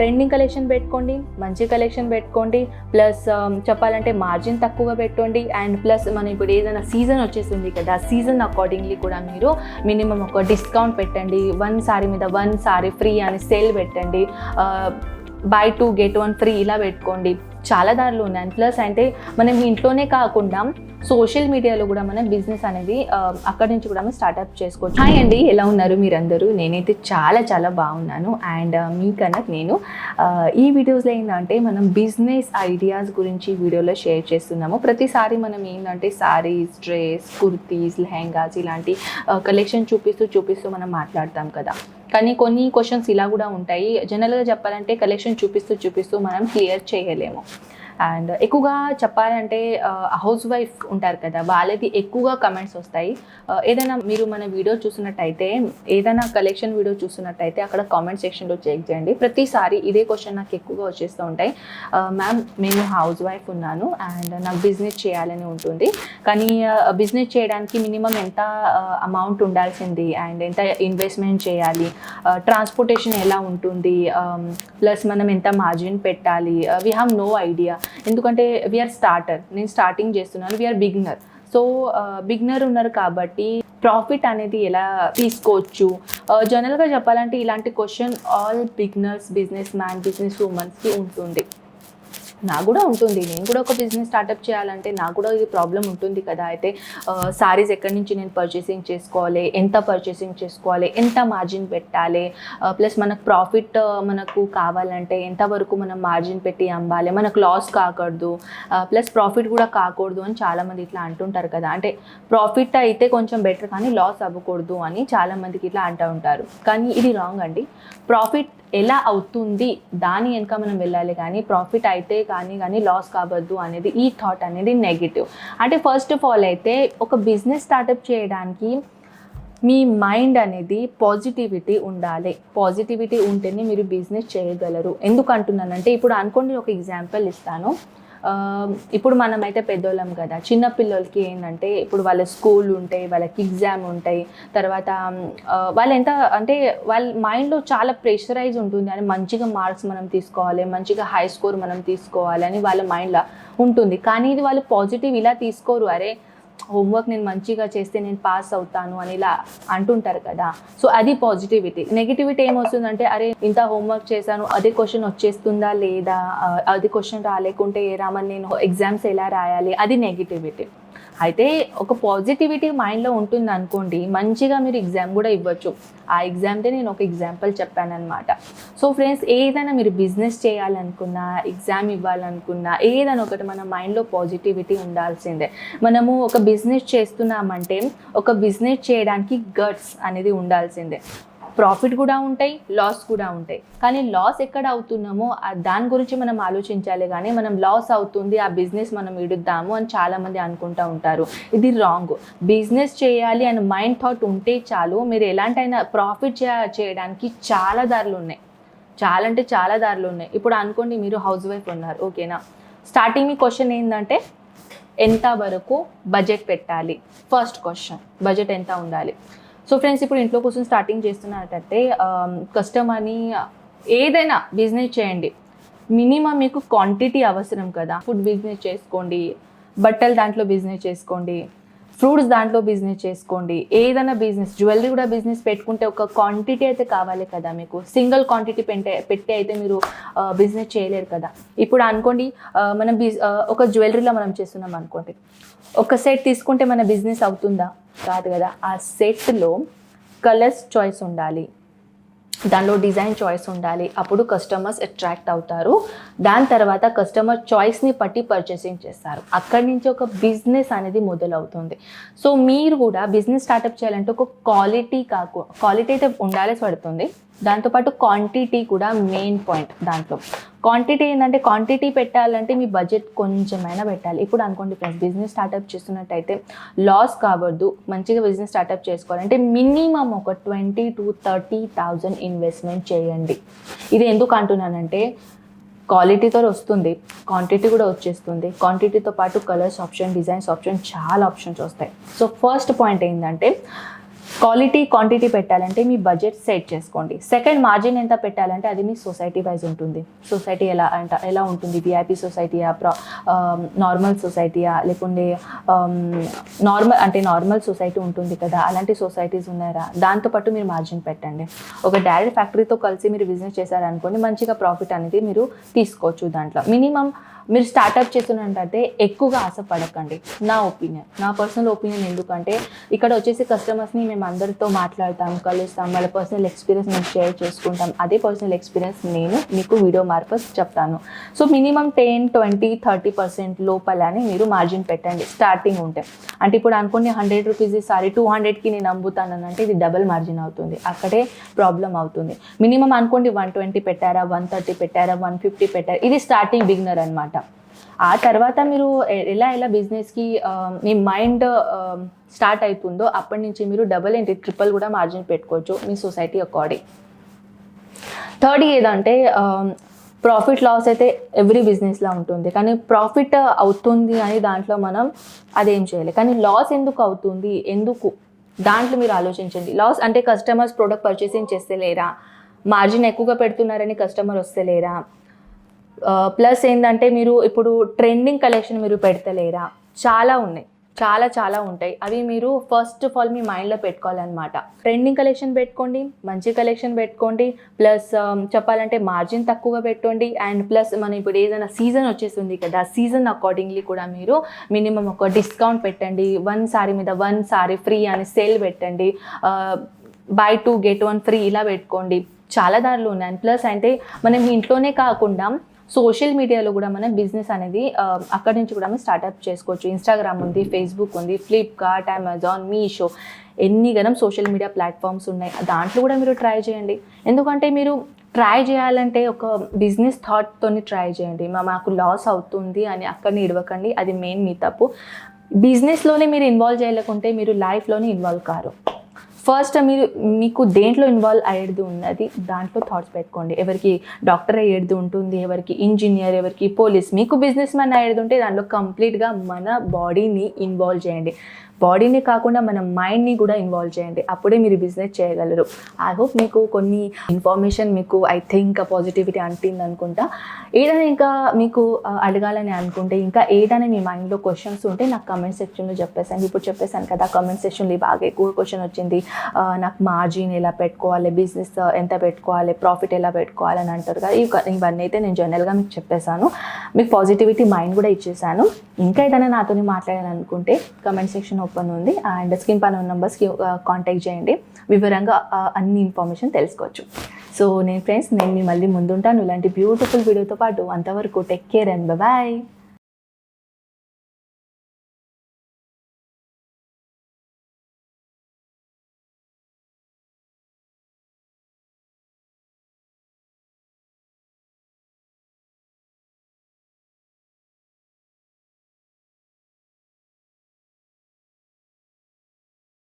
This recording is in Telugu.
ట్రెండింగ్ కలెక్షన్ పెట్టుకోండి మంచి కలెక్షన్ పెట్టుకోండి ప్లస్ um, చెప్పాలంటే మార్జిన్ తక్కువగా పెట్టుకోండి అండ్ ప్లస్ మనం ఇప్పుడు ఏదైనా సీజన్ వచ్చేసింది కదా సీజన్ అకార్డింగ్లీ కూడా మీరు మినిమం ఒక డిస్కౌంట్ పెట్టండి. వన్ సారీ మీద వన్ సారీ ఫ్రీ అని సేల్ పెట్టండి. Buy two get one free ఇలా పెట్టుకోండి. చాలా దారులు ఉన్నాయి. ప్లస్ అంటే మనం ఇంట్లోనే కాకుండా సోషల్ మీడియాలో కూడా మనం బిజినెస్ అనేది అక్కడ అక్కడి నుంచి కూడా మనం స్టార్ట్అప్ చేసుకోవచ్చు. హాయ్ అండి ఎలా ఉన్నారు మీరందరూ? నేనైతే చాలా చాలా బాగున్నాను. అండ్ మీకన్నా నేను ఈ వీడియోస్లో ఏంటంటే మనం బిజినెస్ ఐడియాస్ గురించి వీడియోలో షేర్ చేస్తున్నాము. ప్రతిసారి మనం ఏంటంటే సారీస్ డ్రెస్ కుర్తీస్ లెహెంగాస్ ఇలాంటి కలెక్షన్ చూపిస్తూ చూపిస్తూ మనం మాట్లాడతాం కదా. కానీ కొన్ని క్వశ్చన్స్ ఇలా కూడా ఉంటాయి. జనరల్గా చెప్పాలంటే కలెక్షన్ చూపిస్తూ చూపిస్తూ మనం క్లియర్ చేయలేము. అండ్ ఎక్కువగా చెప్పాలంటే హౌస్ వైఫ్ ఉంటారు కదా వాళ్ళది ఎక్కువగా కమెంట్స్ వస్తాయి. ఏదైనా మీరు మన వీడియో చూసినట్టయితే ఏదైనా కలెక్షన్ వీడియో చూసినట్టయితే అక్కడ కామెంట్ సెక్షన్లో చెక్ చేయండి. ప్రతిసారి ఇదే క్వశ్చన్ నాకు ఎక్కువగా వచ్చేస్తూ ఉంటాయి. మ్యామ్ నేను హౌస్ వైఫ్ ఉన్నాను అండ్ నాకు బిజినెస్ చేయాలని ఉంటుంది. కానీ బిజినెస్ చేయడానికి మినిమం ఎంత అమౌంట్ ఉండాల్సింది? అండ్ ఎంత ఇన్వెస్ట్మెంట్ చేయాలి? ట్రాన్స్పోర్టేషన్ ఎలా ఉంటుంది? ప్లస్ మనం ఎంత మార్జిన్ పెట్టాలి? వీ హ్యావ్ నో ఐడియా ఎందుకంటే వీఆర్ స్టార్టర్ నేను స్టార్టింగ్ చేస్తున్నాను we are beginner so beginner ఉన్నారు కాబట్టి ప్రాఫిట్ అనేది ఎలా తీసుకోవచ్చు? Uh, జనరల్గా చెప్పాలంటే ఇలాంటి question all beginners businessman business ఉమెన్స్కి ఉంటుంది. నాకు కూడా ఉంటుంది. నేను కూడా ఒక బిజినెస్ స్టార్టప్ చేయాలంటే నాకు కూడా ఇది ప్రాబ్లం ఉంటుంది కదా. అయితే సారీస్ ఎక్కడి నుంచి నేను పర్చేసింగ్ చేసుకోవాలి? ఎంత పర్చేసింగ్ చేసుకోవాలి? ఎంత మార్జిన్ పెట్టాలి? ప్లస్ మనకు ప్రాఫిట్ మనకు కావాలంటే ఎంతవరకు మనం మార్జిన్ పెట్టి అమ్మాలి? మనకు లాస్ కాకూడదు. ప్లస్ ప్రాఫిట్ కూడా కాకూడదు అని చాలామంది ఇట్లా అంటుంటారు కదా. అంటే ప్రాఫిట్ అయితే కొంచెం బెటర్ కానీ లాస్ అవ్వకూడదు అని చాలామందికి ఇట్లా అంటూ ఉంటారు. కానీ ఇది రాంగ్ అండి. ప్రాఫిట్ ఎలా అవుతుంది దాని వెనుక మనం వెళ్ళాలి కానీ ప్రాఫిట్ అయితే కానీ కానీ లాస్ కావద్దు అనేది ఈ థాట్ అనేది నెగిటివ్ అంటే ఫస్ట్ ఆఫ్ ఆల్ అయితే ఒక బిజినెస్ స్టార్టప్ చేయడానికి మీ మైండ్ అనేది పాజిటివిటీ ఉండాలి. పాజిటివిటీ ఉంటేనే మీరు బిజినెస్ చేయగలరు. ఎందుకు అంటున్నానంటే ఇప్పుడు అనుకోండి ఒక ఎగ్జాంపుల్ ఇస్తాను. ఇప్పుడు మనమైతే పెద్దోళ్ళం కదా చిన్న పిల్లలకి ఏంటంటే ఇప్పుడు వాళ్ళ స్కూల్ ఉంటాయి వాళ్ళకి ఎగ్జామ్ ఉంటాయి తర్వాత వాళ్ళు ఎంత అంటే వాళ్ళ మైండ్లో చాలా ప్రెషరైజ్ ఉంటుంది అని మంచిగా మార్క్స్ మనం తీసుకోవాలి మంచిగా హై స్కోర్ మనం తీసుకోవాలి అని వాళ్ళ మైండ్లో ఉంటుంది. కానీ ఇది వాళ్ళు పాజిటివ్ ఇలా తీసుకోరు. అరే హోంవర్క్ నేను మంచిగా చేస్తే నేను పాస్ అవుతాను అని ఇలా అంటుంటారు కదా. సో అది పాజిటివిటీ నెగిటివిటీ ఏమొస్తుందంటే అరే ఇంత హోంవర్క్ చేశాను అదే క్వశ్చన్ వచ్చేస్తుందా లేదా? అది క్వశ్చన్ రాలేకుంటే ఏ రామని నేను ఎగ్జామ్స్ ఎలా రాయాలి? అది నెగిటివిటీ అయితే ఒక పాజిటివిటీ మైండ్లో ఉంటుంది అనుకోండి మంచిగా మీరు ఎగ్జామ్ కూడా ఇవ్వచ్చు. ఆ ఎగ్జామ్తే నేను ఒక ఎగ్జాంపుల్ చెప్పానమాట సో ఫ్రెండ్స్ ఏదైనా మీరు బిజినెస్ చేయాలనుకున్నా ఎగ్జామ్ ఇవ్వాలనుకున్నా ఏదైనా ఒకటి మన మైండ్లో పాజిటివిటీ ఉండాల్సిందే. మనము ఒక బిజినెస్ చేస్తున్నామంటే ఒక బిజినెస్ చేయడానికి గట్స్ అనేది ఉండాల్సిందే. ప్రాఫిట్ కూడా ఉంటాయి లాస్ కూడా ఉంటాయి. కానీ లాస్ ఎక్కడ అవుతున్నామో దాని గురించి మనం ఆలోచించాలి కానీ మనం లాస్ అవుతుంది ఆ బిజినెస్ మనం ఇడుద్దాము అని చాలామంది అనుకుంటూ ఉంటారు. ఇది రాంగ్. బిజినెస్ చేయాలి అని మైండ్ థాట్ ఉంటే చాలు మీరు ఎలాంటైనా ప్రాఫిట్ చేయడానికి చాలా దారులు ఉన్నాయి. చాలా అంటే చాలా దారులు ఉన్నాయి. ఇప్పుడు అనుకోండి మీరు హౌస్ వైఫ్ ఉన్నారు ఓకేనా? స్టార్టింగ్ మీ క్వశ్చన్ ఏంటంటే ఎంత వరకు బడ్జెట్ పెట్టాలి? ఫస్ట్ క్వశ్చన్ బడ్జెట్ ఎంత ఉండాలి? సో ఫ్రెండ్స్ ఇప్పుడు ఇంట్లో కోసం స్టార్టింగ్ చేస్తున్నట్టయితే um, కస్టమర్ని ఏదైనా బిజినెస్ చేయండి. మినిమం మీకు క్వాంటిటీ అవసరం కదా. ఫుడ్ బిజినెస్ చేసుకోండి బట్టలు దాంట్లో బిజినెస్ చేసుకోండి. ఫ్రూట్స్ దాంట్లో బిజినెస్ చేసుకోండి. ఏదైనా బిజినెస్ జ్యువెలరీ కూడా బిజినెస్ పెట్టుకుంటే ఒక క్వాంటిటీ అయితే కావాలి కదా మీకు. సింగిల్ క్వాంటిటీ పెట్టే పెట్టి అయితే మీరు బిజినెస్ చేయలేరు కదా. ఇప్పుడు అనుకోండి మనం బిజ్ ఒక జ్యువెలరీలో మనం చేస్తున్నాం అనుకోండి. ఒక సెట్ తీసుకుంటే మన బిజినెస్ అవుతుందా? కాదు కదా. ఆ సెట్లో కలర్స్ చాయిస్ ఉండాలి. దానిలో డిజైన్ చాయిస్ ఉండాలి. అప్పుడు కస్టమర్స్ అట్రాక్ట్ అవుతారు. దాని తర్వాత కస్టమర్ చాయిస్ని పట్టి పర్చేసింగ్ చేస్తారు. అక్కడి నుంచి ఒక బిజినెస్ అనేది మొదలవుతుంది. సో మీరు కూడా బిజినెస్ స్టార్టప్ చేయాలంటే ఒక క్వాలిటీ కాకు క్వాలిటీ అయితే ఉండాల్సి పడుతుంది. దాంతోపాటు క్వాంటిటీ కూడా మెయిన్ పాయింట్ దాంట్లో. క్వాంటిటీ ఏంటంటే క్వాంటిటీ పెట్టాలంటే మీ బడ్జెట్ కొంచెమైనా పెట్టాలి. ఇప్పుడు అనుకోండి ఫ్రెండ్స్ బిజినెస్ స్టార్ట్అప్ చేస్తున్నట్టయితే లాస్ కావద్దు. మంచిగా బిజినెస్ స్టార్టప్ చేసుకోవాలంటే మినిమం ఒక twenty to thirty thousand investment చేయండి. ఇది ఎందుకు అంటున్నానంటే క్వాలిటీతో వస్తుంది క్వాంటిటీ కూడా వచ్చేస్తుంది. క్వాంటిటీతో పాటు కలర్స్ ఆప్షన్ డిజైన్స్ ఆప్షన్ చాలా ఆప్షన్స్ వస్తాయి. సో ఫస్ట్ పాయింట్ ఏంటంటే క్వాలిటీ క్వాంటిటీ పెట్టాలంటే మీ బడ్జెట్ సెట్ చేసుకోండి. సెకండ్ మార్జిన్ ఎంత పెట్టాలంటే అది మీ సొసైటీ వైజ్ ఉంటుంది. సొసైటీ ఎలా అంట ఎలా ఉంటుంది? విఐపి సొసైటీయా ప్రా నార్మల్ సొసైటీయా లేకుంటే నార్మల్ అంటే నార్మల్ సొసైటీ ఉంటుంది కదా అలాంటి సొసైటీస్ ఉన్నారా దాంతోపాటు మీరు మార్జిన్ పెట్టండి. ఒక డైరెక్ట్ ఫ్యాక్టరీతో కలిసి మీరు బిజినెస్ చేశారనుకోండి మంచిగా ప్రాఫిట్ అనేది మీరు తీసుకోవచ్చు దాంట్లో. మినిమం మీరు స్టార్ట్అప్ చేస్తున్నట్టయితే ఎక్కువగా ఆశపడకండి. నా ఒపీనియన్ నా పర్సనల్ ఒపీనియన్ ఎందుకంటే ఇక్కడ వచ్చేసి కస్టమర్స్ని మేము అందరితో మాట్లాడతాం కలుస్తాం వాళ్ళ పర్సనల్ ఎక్స్పీరియన్స్ మేము షేర్ చేసుకుంటాం. అదే పర్సనల్ ఎక్స్పీరియన్స్ నేను మీకు వీడియో మార్పస్ చెప్తాను. So minimum ten twenty thirty percent లోపలని మీరు మార్జిన్ పెట్టండి. స్టార్టింగ్ ఉంటే. అంటే ఇప్పుడు అనుకోండి హండ్రెడ్ రూపీస్ సారీ టూ హండ్రెడ్కి నేను నమ్ముతాను అంటే ఇది డబల్ మార్జిన్ అవుతుంది. అక్కడే ప్రాబ్లం అవుతుంది. మినిమం అనుకోండి వన్ ట్వంటీ పెట్టారా వన్ థర్టీ పెట్టారా వన్ ఫిఫ్టీ పెట్టారా? ఇది స్టార్టింగ్ బిగినర్ అనమాట ఆ తర్వాత మీరు ఎలా ఎలా బిజినెస్కి మీ మైండ్ స్టార్ట్ అవుతుందో అప్పటి నుంచి మీరు డబల్ ఏంటి ట్రిపుల్ కూడా మార్జిన్ పెట్టుకోవచ్చు మీ సొసైటీ అకార్డింగ్ థర్డ్ ఏదంటే ప్రాఫిట్ లాస్ అయితే ఎవ్రీ బిజినెస్లో ఉంటుంది. కానీ ప్రాఫిట్ అవుతుంది అని దాంట్లో మనం అదేం చేయాలి? కానీ లాస్ ఎందుకు అవుతుంది? ఎందుకు? దాంట్లో మీరు ఆలోచించండి. లాస్ అంటే కస్టమర్స్ ప్రోడక్ట్ పర్చేసింగ్ చేస్తలేరా? మార్జిన్ ఎక్కువగా పెడుతున్నారని కస్టమర్ వస్తలేరా? ప్లస్ ఏంటంటే మీరు ఇప్పుడు ట్రెండింగ్ కలెక్షన్ మీరు పెడతలేరా? చాలా ఉన్నాయి. చాలా చాలా ఉంటాయి. అవి మీరు ఫస్ట్ ఆఫ్ ఆల్ మీ మైండ్లో పెట్టుకోవాలన్నమాట. ట్రెండింగ్ కలెక్షన్ పెట్టుకోండి మంచి కలెక్షన్ పెట్టుకోండి ప్లస్ um, చెప్పాలంటే మార్జిన్ తక్కువగా పెట్టండి అండ్ ప్లస్ మనం ఇప్పుడు ఏదైనా సీజన్ వచ్చేస్తుంది కదా సీజన్ అకార్డింగ్లీ కూడా మీరు మినిమం ఒక డిస్కౌంట్ పెట్టండి. వన్ సారీ మీద వన్ సారీ ఫ్రీ అని సేల్ పెట్టండి. Buy two get one free ఇలా పెట్టుకోండి. చాలా దారులు ఉన్నాయి. అండ్ ప్లస్ అంటే మనం ఇంట్లోనే కాకుండా సోషల్ మీడియాలో కూడా మనం బిజినెస్ అనేది అక్కడి నుంచి కూడా మనం స్టార్ట్అప్ చేసుకోవచ్చు. ఇన్స్టాగ్రామ్ ఉంది ఫేస్బుక్ ఉంది ఫ్లిప్కార్ట్ అమెజాన్ మీషో ఎన్ని గనం సోషల్ మీడియా ప్లాట్ఫామ్స్ ఉన్నాయి. దాంట్లో కూడా మీరు ట్రై చేయండి. ఎందుకంటే మీరు ట్రై చేయాలంటే ఒక బిజినెస్ థాట్తోని ట్రై చేయండి. మాకు లాస్ అవుతుంది అని అక్కడిని ఇడవకండి అది మెయిన్ మీ తప్పు. బిజినెస్లోనే మీరు ఇన్వాల్వ్ చేయలేకుంటే మీరు లైఫ్లోనే ఇన్వాల్వ్ కారు. ఫస్ట్ మీరు మీకు దేంట్లో ఇన్వాల్వ్ అయ్యేది ఉన్నది దాంట్లో థాట్స్ పెట్టుకోండి. ఎవరికి డాక్టర్ అయ్యేది ఉంటుంది ఎవరికి ఇంజనీర్ ఎవరికి పోలీస్ మీకు బిజినెస్ మ్యాన్ అయ్యేది ఉంటే దాంట్లో కంప్లీట్గా మన బాడీని ఇన్వాల్వ్ చేయండి. బాడీని కాకుండా మన మైండ్ని కూడా ఇన్వాల్వ్ చేయండి. అప్పుడే మీరు బిజినెస్ చేయగలరు. ఐ హోప్ మీకు కొన్ని ఇన్ఫర్మేషన్ మీకు ఐ థింక్ పాజిటివిటీ అంటింది అనుకుంటా. ఏదైనా ఇంకా మీకు అడగాలని అనుకుంటే ఇంకా ఏదైనా మీ మైండ్లో క్వశ్చన్స్ ఉంటే నాకు కమెంట్ సెక్షన్లో చెప్పేసాను ఇప్పుడు చెప్పేసాను కదా కమెంట్ సెక్షన్లో బాగా ఎక్కువ క్వశ్చన్ వచ్చింది. నాకు మార్జిన్ ఎలా పెట్టుకోవాలి బిజినెస్ ఎంత పెట్టుకోవాలి ప్రాఫిట్ ఎలా పెట్టుకోవాలి అని అంటారు కదా ఇవన్నీ అయితే నేను జనరల్గా మీకు చెప్పేశాను. మీకు పాజిటివిటీ మైండ్ కూడా ఇచ్చేసాను ఇంకా ఏదైనా నాతో మాట్లాడాలనుకుంటే కమెంట్ సెక్షన్ ఓపెన్ ఉంది అండ్ స్క్రీన్ పైన ఉన్న నెంబర్స్కి కాంటాక్ట్ చేయండి. వివరంగా అన్ని ఇన్ఫర్మేషన్ తెలుసుకోవచ్చు. సో నేను ఫ్రెండ్స్ నేను మీ మళ్ళీ ముందుంటాను. ఇలాంటి బ్యూటిఫుల్ వీడియోతో పాటు అంతవరకు టేక్ కేర్ అండ్ బాయ్